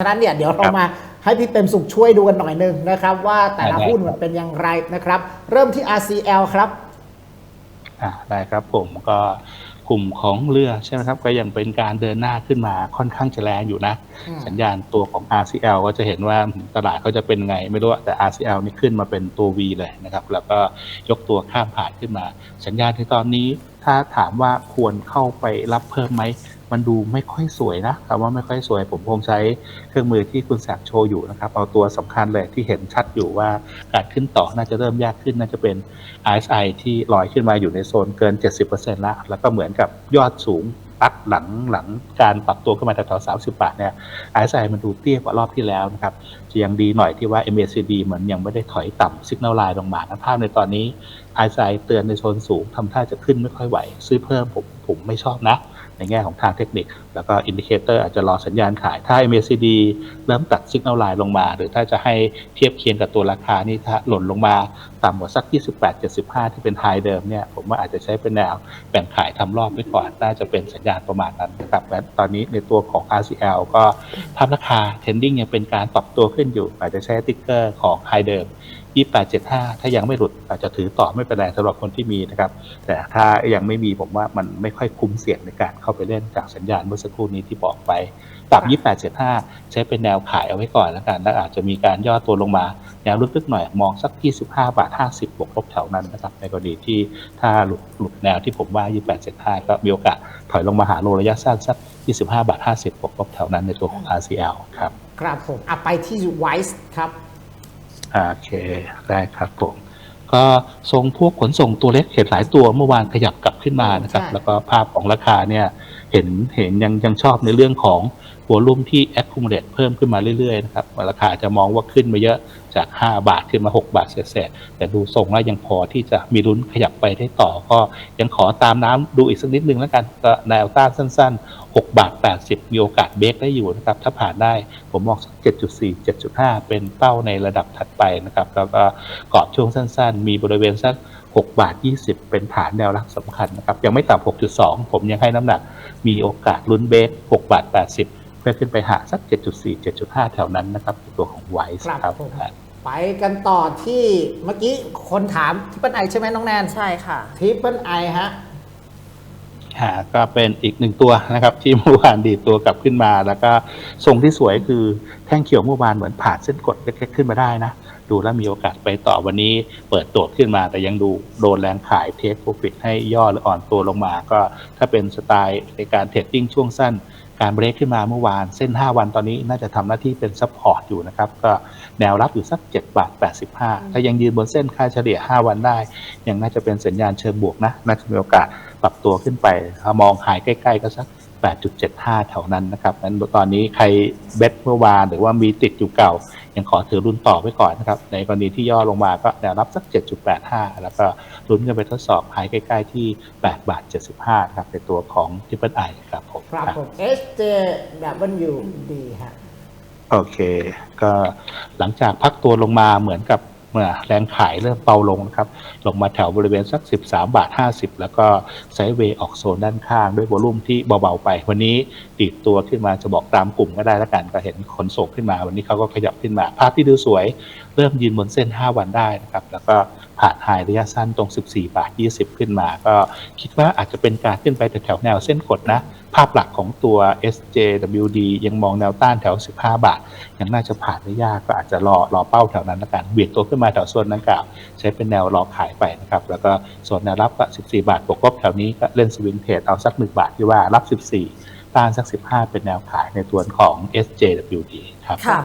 ฉะนั้นเนี่ยเดี๋ยวเราครับมาให้พี่เต็มสุขช่วยดูกันหน่อยหนึงนะครับ ว่าแต่ละได้หุ้นมันเป็นอย่างไรนะครับ เริ่มที่ RCL ครับอ่าได้ครับผมก็กลุ่มของเรือใช่ไหมครับก็ยังเป็นการเดินหน้าขึ้นมาค่อนข้างจะแรงอยู่นะอืมสัญญาณตัวของ RCL ก็จะเห็นว่าตลาดเขาจะเป็นไงไม่รู้อะแต่ RCL นี่ขึ้นมาเป็นตัว V เลยนะครับ แล้วก็ยกตัวข้ามผ่านขึ้นมา สัญญาณในตอนนี้ถ้าถามว่าควรเข้าไปรับเพิ่มไหม มันดูไม่ค่อยสวยนะคำว่าไม่ค่อยสวย ผมคงใช้เครื่องมือที่คุณแสกโชว์อยู่นะครับ เอาตัวสำคัญเลยที่เห็นชัดอยู่ว่าการขึ้นต่อน่าจะเริ่มยากขึ้นน่าจะเป็น RSI ที่ลอยขึ้นมาอยู่ในโซนเกิน 70%แล้ว แล้วก็เหมือนกับยอดสูงปัดหลังหลังการปรับตัวขึ้นมาแถวๆ30บาทเนี่ย RSI มันดูเตี้ยกว่ารอบที่แล้วนะครับจะยังดีหน่อยที่ว่า MACD เหมือนยังไม่ได้ถอยต่ำ Signal Line ลงมานะภาพในตอนนี้ RSI เตือนในโซนสูงทำท่าจะขึ้นไม่ค่อยไหว ซื้อเพิ่มผมผมไม่ชอบนะ ในแง่ของทางเทคนิค แล้วก็อินดิเคเตอร์อาจจะรอสัญญาณขาย ถ้า MACD เริ่มตัด Signal Line ลงมา หรือถ้าจะให้เทียบเคียงกับตัวราคานี่ถ้าหล่นลงมาต่ำกว่าสัก 28-75 ที่เป็นไฮเดิมเนี่ยผมว่าอาจจะใช้เป็นแนวแบ่งขายทำรอบไว้ก่อน น่าจะเป็นสัญญาณประมาณนั้นนะครับและตอนนี้ในตัวของ RCL ก็ภาพราคา Trending ยังเป็นการปรับตัวขึ้นอยู่อาจจะใช้ติ๊กเกอร์ของไฮเดิม2875ถ้ายังไม่หลุดอาจจะถือต่อไม่เป็นไรสำหรับคนที่มีนะครับ แต่ถ้ายังไม่มีผมว่ามันไม่ค่อยคุ้มเสี่ยงในการเข้าไปเล่นจากสัญญาณเมื่อสักครู่นี้ที่บอกไปต่ำ2875ใช้เป็นแนวขายเอาไว้ก่อนแล้วกันแล้วอาจจะมีการย่อตัวลงมาแนวลึกๆหน่อยมองสัก25บาท50บวกลบแถวนั้นนะครับในกรณีที่ถ้าหลุดหลุดแนวที่ผมว่า2875ก็มีโอกาสถอยลงมาหาโลระยะสั้นสัก25บาท50บวกลบแถวนั้นในตัวของ RCL ครับครับผมอะไปที่ Wise ครับ โอเค ได้ครับผมก็ทรงพวกขนส่งตัวเล็กเห็นหลายตัวเมื่อวานขยับกลับขึ้นมานะครับใช่แล้วก็ภาพของราคาเนี่ยเห็นเห็นยังยังชอบในเรื่องของหัวรุ่มที่ accumulate เพิ่มขึ้นมาเรื่อยๆนะครับราคาจะมองว่าขึ้นมาเยอะ จาก 5 บาทขึ้นมา 6 บาทเศษๆแต่ดูทรงแล้วยังพอที่จะมีลุ้นขยับไปได้ต่อ ก็ยังขอตามน้ำดูอีกสักนิดนึงแล้วกันก็แนวต้านสั้น ๆ 6 บาท 80 มีโอกาสเบรกได้อยู่นะครับ ถ้าผ่านได้ผมมองสัก7.4 7.5 เป็นเป้าในระดับถัดไปนะครับแล้วก็กรอบช่วงสั้น ๆ มีบริเวณสัก6บาท 20 เป็นฐานแนวรับสำคัญนะครับ ยังไม่ต่ำ6.2 ผมยังให้น้ำหนัก มีโอกาสลุ้นเบรก6บาท 80 เพื่อขึ้นไปหาสัก 7.4 7.5 แถวนั้นนะครับตัวของไวซ์ครับครับผม ไปกันต่อที่เมื่อกี้คนถามทิปเปิลไอใช่ไหมน้องแนนใช่ค่ะทิปเปิลไอฮะหาก็เป็นอีกหนึ่งตัวนะครับ ที่เมื่อวานดีดตัวกลับขึ้นมา แล้วก็ทรงที่สวยคือแท่งเขียวเมื่อวานเหมือนผ่านเส้นกดเล็กๆขึ้นมาได้นะ ดูแล้วมีโอกาสไปต่อวันนี้เปิดโดดขึ้นมาแต่ยังดูโดนแรงขายเทคโปรฟิตให้ย่อหรืออ่อนตัวลงมาก็ถ้าเป็นสไตล์ในการเทรดดิ้งช่วงสั้นการเบรกขึ้นมาเมื่อวานเส้น 5 วันตอนนี้น่าจะทำหน้าที่เป็นซัพพอร์ตอยู่นะครับ ก็แนวรับอยู่สัก7บาท85 ถ้ายังยืนบนเส้นค่าเฉลี่ย 5 วันได้ ยังน่าจะเป็นสัญญาณเชิงบวกนะ น่าจะมีโอกาสปรับตัวขึ้นไป ถ้ามองหายใกล้ ๆ ก็สัก 8.75 แถวนั้นนะครับนั้นตอนนี้ใครเบ็ดเมื่อวานหรือว่ามีติดอยู่เก่า ยังขอถือรุ่นต่อไว้ก่อนนะครับ ในกรณีที่ย่อลงมาก็แนวรับสัก 7.85 แล้วก็ลุ้นกันไปทดสอบหายใกล้ ๆ ที่ 8 บาท 75นะครับในตัวของ Triple I ครับผมครับผม SJWD ฮะโอเค ก็หลังจากพักตัวลงมาเหมือนกับ เมื่อแรงขายเริ่มเบาลงนะครับ ลงมาแถวบริเวณสัก 13 บาท 50 แล้วก็ไซด์เวย์ออกโซนด้านข้างด้วยวอลุ่มที่เบาๆไป วันนี้ตีดตัวขึ้นมาจะบอกตามกลุ่มก็ได้แล้วกันก็เห็นขนส่งขึ้นมา วันนี้เขาก็ขยับขึ้นมา ภาพที่ดูสวย เริ่มยืนบนเส้น 5 วันได้นะครับ แล้วก็ผ่านไฮระยะสั้นตรง 14 บาท 20 ขึ้นมา ก็คิดว่าอาจจะเป็นการขึ้นไปแถวแนวเส้นกดนะาพหลักของตัว SJWD ยังมองแนวต้านแถว 15 บาท ยังน่าจะผ่านได้ยากก็อาจจะรอรอเป้าแถวนั้นละกันเบียดตัวขึ้นมาแถวโซนนั้นกล่าวใช้เป็นแนวรอขายไปนะครับ แล้วก็ส่วนแนวรับก็ 14 บาทบวกลบแถวนี้ก็เล่นสวิงเทรดเอาสัก 1 บาทที่ว่ารับ 14 ต้านสัก 15 เป็นแนวขายในตัวของ SJWD ครับค่ะ